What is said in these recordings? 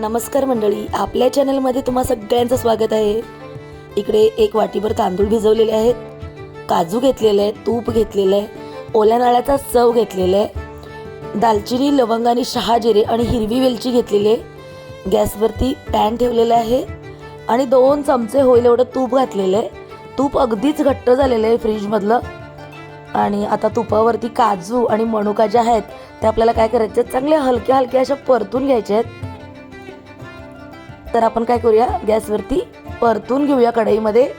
नमस्कार मंडळी आपल्या चॅनलमध्ये तुम्हा सगळ्यांचं स्वागत आहे. इकडे एक वाटीभर तांदूळ भिजवलेले आहेत काजू घेतलेले आहे तूप घेतलेलं आहे ओल्या नाळ्याचा चव घेतलेला आहे दालचिनी लवंग आणि शहा जिरे आणि हिरवी वेलची घेतलेली आहे. गॅसवरती पॅन ठेवलेलं आहे आणि दोन चमचे होईल एवढं तूप घातलेलं आहे. तूप अगदीच घट्ट झालेलं आहे फ्रीजमधलं. आणि आता तुपावरती काजू आणि मनुका ज्या आहेत त्या आपल्याला काय करायचे आहेत? चांगल्या हलक्या हलक्या अशा परतून घ्यायच्या आहेत. तर आपण काय करूया? गॅसवरती परतून घेऊया कढईमध्ये.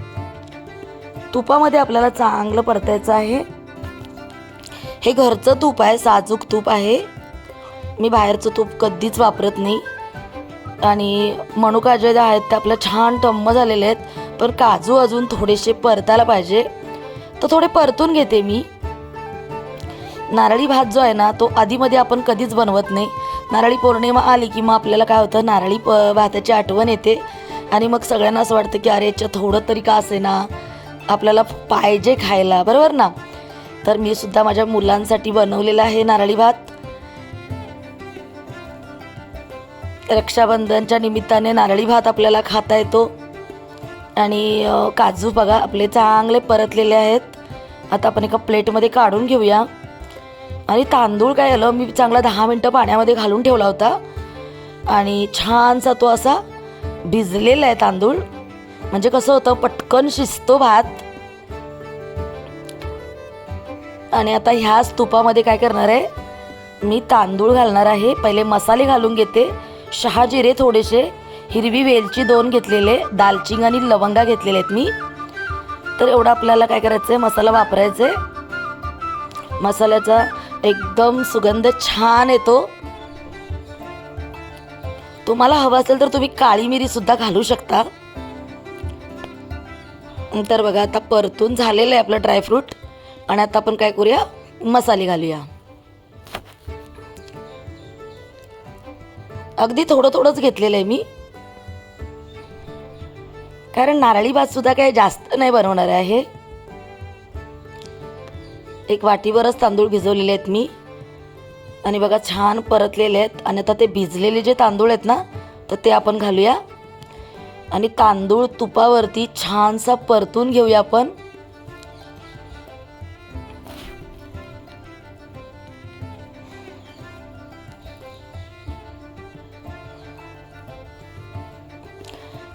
तुपामध्ये आपल्याला चांगलं परतायचं आहे. हे घरचं तूप आहे साजूक तूप आहे. मी बाहेरचं तूप कधीच वापरत नाही. आणि मनुका जे आहेत ते आपल्या छान टम्म झालेले आहेत. पण काजू अजून थोडेसे परतायला पाहिजे. तर थोडे परतून घेते मी. नारळी भात जो आहे ना तो आधीमध्ये आपण कधीच बनवत नाही. नारळी पौर्णिमा आली की मग आपल्याला काय होतं? नारळी प भाताची आठवण येते. आणि मग सगळ्यांना असं वाटतं की अरे याच्यात थोडं तरी का असे ना आपल्याला पाहिजे खायला. बरोबर ना? तर मी सुद्धा माझ्या मुलांसाठी बनवलेला आहे नारळी भात. रक्षाबंधनच्या निमित्ताने नारळी भात आपल्याला खाता येतो. आणि काजू बघा आपले चांगले परतलेले आहेत. आता आपण एका प्लेटमध्ये काढून घेऊया. आणि तांदूळ काय झालं मी चांगला दहा मिनटं पाण्यामध्ये घालून ठेवला होता. आणि छानसा तो असा भिजलेला आहे तांदूळ. म्हणजे कसं होतं पटकन शिजतो भात. आणि आता ह्याच तुपामध्ये काय करणार आहे मी तांदूळ घालणार आहे. पहिले मसाले घालून घेते. शहाजिरे थोडेसे हिरवी वेलची दोन घेतलेले दालचिंग आणि लवंगा घेतलेले आहेत मी. तर एवढं आपल्याला काय करायचं आहे मसाला वापरायचा आहे मसाल्याचा एकदम सुगंध छान येतो. तुम्हाला हवं असेल तर तुम्ही काळी मिरी सुद्धा घालू शकता. तर बघा आता परतून झालेलं आहे आपलं ड्रायफ्रूट आणि आता आपण काय करूया? मसाले घालूया. अगदी थोडं थोडंच घेतलेलं आहे मी. कारण नारळी भात सुद्धा काही जास्त नाही बनवणार आहे. एक वाटीवरच तांदूळ भिजवलेले आहेत मी. आणि बघा छान परतलेले आहेत. आणि आता ते भिजलेले जे तांदूळ आहेत ना तर ते आपण घालूया. आणि तांदूळ तुपावरती छानसा परतून घेऊया आपण.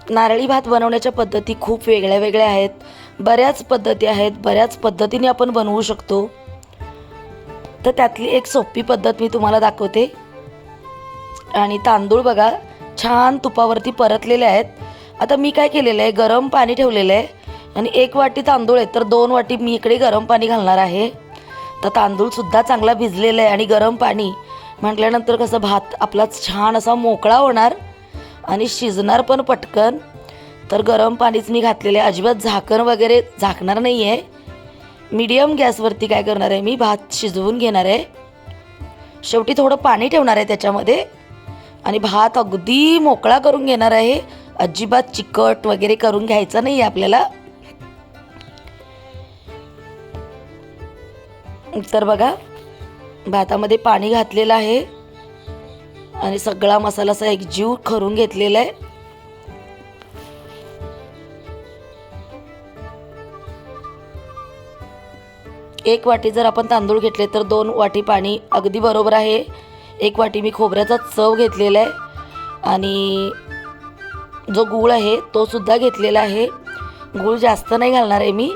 नारळी भात बनवण्याच्या पद्धती खूप वेगळ्या वेगळ्या आहेत. बऱ्याच पद्धती आहेत बऱ्याच पद्धतीने आपण बनवू शकतो. तर त्यातली एक सोपी पद्धत मी तुम्हाला दाखवते. आणि तांदूळ बघा छान तुपावरती परतलेले आहेत. आता मी काय केलेलं आहे गरम पाणी ठेवलेलं आहे. आणि एक वाटी तांदूळ आहे तर दोन वाटी मी इकडे गरम पाणी घालणार आहे. तर तांदूळसुद्धा चांगला भिजलेला आहे आणि गरम पाणी म्हटल्यानंतर कसं भात आपला छान असा मोकळा होणार आणि शिजणार पण पटकन. तर गरम पाणीच मी घातलेलं आहे. अजिबात झाकण वगैरे झाकणार नाही आहे मीडियम गॅसवरती काय करणार आहे मी? भात शिजवून घेणार आहे. शेवटी थोडं पाणी ठेवणार आहे त्याच्यामध्ये. आणि भात अगदी मोकळा करून घेणार आहे. अजिबात चिकट वगैरे करून घ्यायचा नाही आहे आपल्याला. तर बघा भातामध्ये पाणी घातलेलं आहे. आणि सगळा मसाला असा एकजीव करून घेतलेला आहे. एक वाटी जर आपण तांदूळ घेतले तर दोन वाटी पाणी अगदी बरोबर आहे. एक वाटी मी खोबऱ्याचा चव घेतलेला आहे. आणि जो गूळ आहे तो सुद्धा घेतलेला आहे. गूळ जास्त नाही घालणार आहे मी.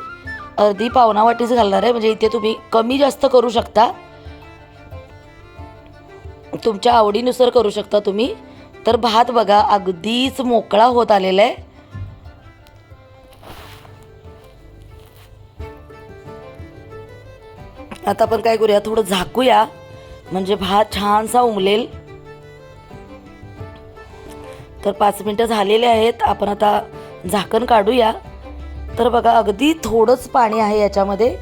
अर्धी पावणा वाटीच घालणार आहे. म्हणजे इथे तुम्ही कमी जास्त करू शकता. तुमच्या आवडीनुसार करू शकता तुम्ही. तर भात बघा अगदीच मोकळा होत आलेला आहे. आता आपण काय करूया? थोडं झाकूया. म्हणजे भात छानसा उमलेल. तर पाच मिनटं झालेले आहेत. आपण आता झाकण काढूया. तर बघा अगदी थोडंच पाणी आहे याच्यामध्ये.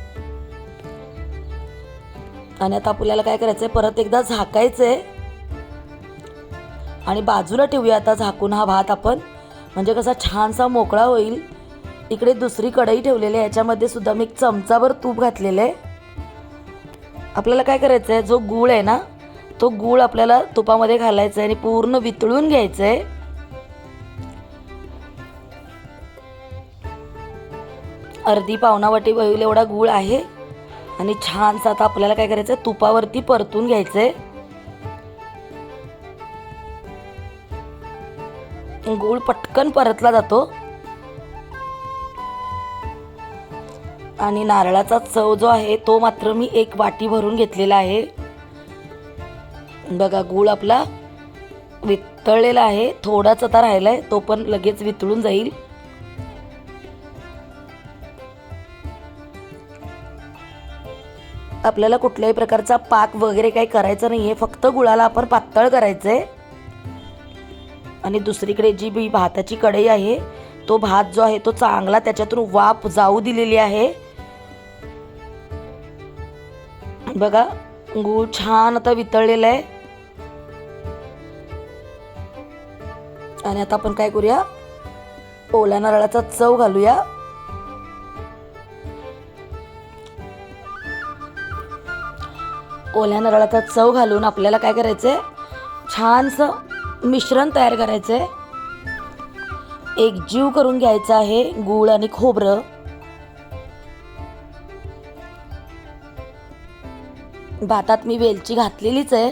आणि आता आपल्याला काय करायचं आहे परत एकदा झाकायचं आहे आणि बाजूला ठेवूया आता झाकून हा भात आपण. म्हणजे कसा छानसा मोकळा होईल. इकडे दुसरी कढई ठेवलेली आहे. याच्यामध्ये सुद्धा मी एक चमचाभर तूप घातलेलं आहे. आपल्याला काय करायचं आहे जो गूळ आहे ना तो गूळ आपल्याला तुपामध्ये घालायचा आहे आणि पूर्ण वितळून घ्यायचं आहे अर्धी पावणावाटी वाटी एवढा गूळ आहे. आणि छानसा आता आपल्याला काय करायचं आहे तुपावरती परतून घ्यायचं आहे गूळ पटकन परतला जातो. आणि नारळाचा चव जो आहे तो मात्र मी एक वाटी भरून घेतलेला आहे. बघा गूळ आपला वितळलेला आहे. थोडाच आता आहे तो पण लगेच वितळून जाईल. आपल्याला कुठल्याही प्रकारचा पाक वगैरे काही करायचा नाहीये फक्त गुळाला आपण पातळ करायचंय. आणि दुसरीकडे जी बी भाताची कढई आहे तो भात जो आहे तो चांगला त्याच्यातून वाफ जाऊ दिलेली आहे. बघा गूळ छान आता वितळलेला आहे. आणि आता आपण काय करूया? ओल्या नारळाचा चव घालूया. ओल्या नारळाचा चव घालून आपल्याला काय करायचंय? छानसं मिश्रण तयार करायचंय. एक जीव करून घ्यायचं आहे गूळ आणि खोबरं. भातात मी वेलची घातलेलीच आहे.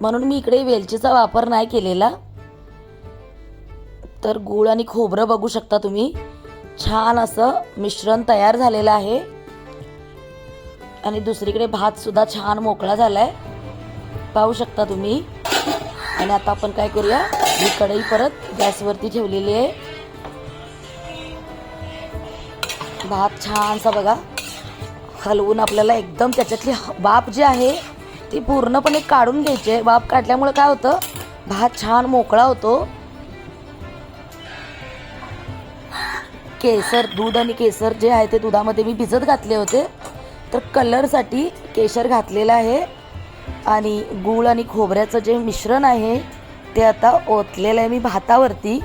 म्हणून मी इकडे वेलचीचा वापर नाही केलेला. तर गूळ आणि खोबरं बघू शकता तुम्ही. छान असं मिश्रण तयार झालेलं आहे. आणि दुसरीकडे भातसुद्धा छान मोकळा झाला आहे पाहू शकता तुम्ही. आणि आता आपण काय करूया? ही कढई परत गॅसवरती ठेवलेली आहे. भात छानसा बघा. हलवून आपल्याला एकदम त्याच्यातली ह- वाफ जी आहे ती पूर्णपणे काढून घ्यायची आहे. वाफ काढल्यामुळे काय होतं? भात छान मोकळा होतो. केसर दूध आणि केसर जे आहे ते दुधामध्ये मी भिजत घातले होते. तर कलरसाठी केशर घातलेलं आहे. आणि गूळ आणि खोबऱ्याचं जे मिश्रण आहे ते आता ओतलेलं आहे मी भातावरती.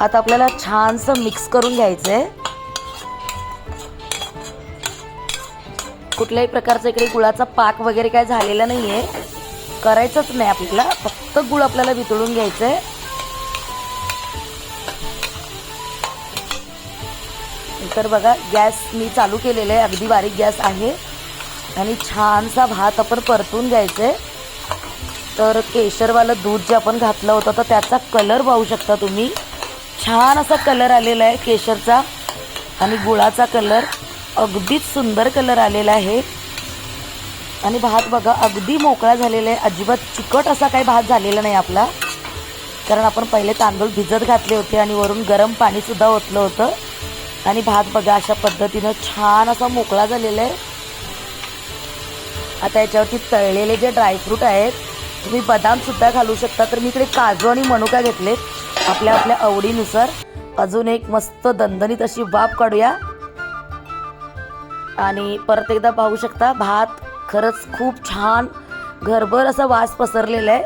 आता आपल्याला छानसं मिक्स करून घ्यायचं आहे कुठल्याही प्रकारचा इकडे गुळाचा पाक वगैरे काय झालेला नाही आहे करायचंच नाही आपल्याला. फक्त गुळ आपल्याला वितळून घ्यायचं आहे तर बघा गॅस मी चालू केलेला आहे. अगदी बारीक गॅस आहे. आणि छानसा भात आपण परतून घ्यायचं आहे तर केशरवालं दूध जे आपण घातलं होतं तर त्याचा कलर पाहू शकता तुम्ही. छान असा कलर आलेला आहे केशरचा आणि गुळाचा कलर. अगदीच सुंदर कलर आलेला आहे. आणि भात बघा अगदी मोकळा झालेला आहे. अजिबात चिकट असा काही भात झालेला नाही आपला. कारण आपण पहिले तांदूळ भिजत घातले होते आणि वरून गरम पाणीसुद्धा ओतलं होतं. आणि भात बघा अशा पद्धतीनं छान असा मोकळा झालेला आहे. आता याच्यावरती तळलेले जे ड्रायफ्रूट आहेत तुम्ही बदामसुद्धा घालू शकता. तर मी इकडे काजू आणि मनुका घेतलेत. आपल्या आपल्या आवडीनुसार. अजून एक मस्त दणदणीत अशी वाफ काढूया. आणि परत एकदा पाहू शकता भात खरंच खूप छान घरभर असा वास पसरलेला आहे.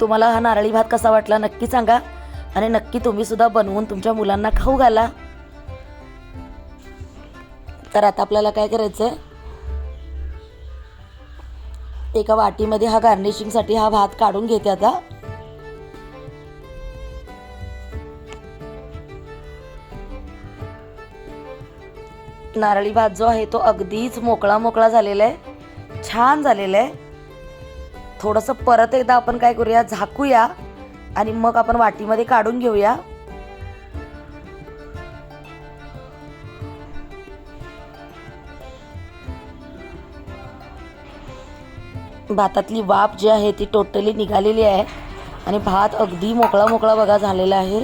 तुम्हाला हा नारळी भात कसा वाटला नक्की सांगा आणि नक्की तुम्ही सुद्धा बनवून तुमच्या मुलांना खाऊ घाला. तर आता आपल्याला काय करायचं आहे एका वाटीमध्ये हा गार्निशिंगसाठी हा भात काढून घेते आता. नारळी भात जो आहे तो अगदीच मोकळा मोकळा झालेला आहे. छान झालेला आहे. थोडंसं परत एकदा आपण काय करूया झाकूया आणि मग आपण वाटीमध्ये काढून घेऊया. भातातली वाफ जी आहे ती टोटली निघालेली आहे आणि भात अगदी मोकळा मोकळा बघा झालेला आहे.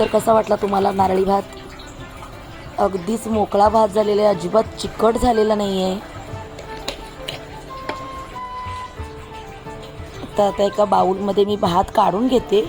तर कसा वाटला तुम्हाला नारळी भात? अगदीच मोकळा भात झालेला आहे अजिबात चिकट झालेला नाही आहे तर आता एका बाऊलमध्ये मी भात काढून घेते.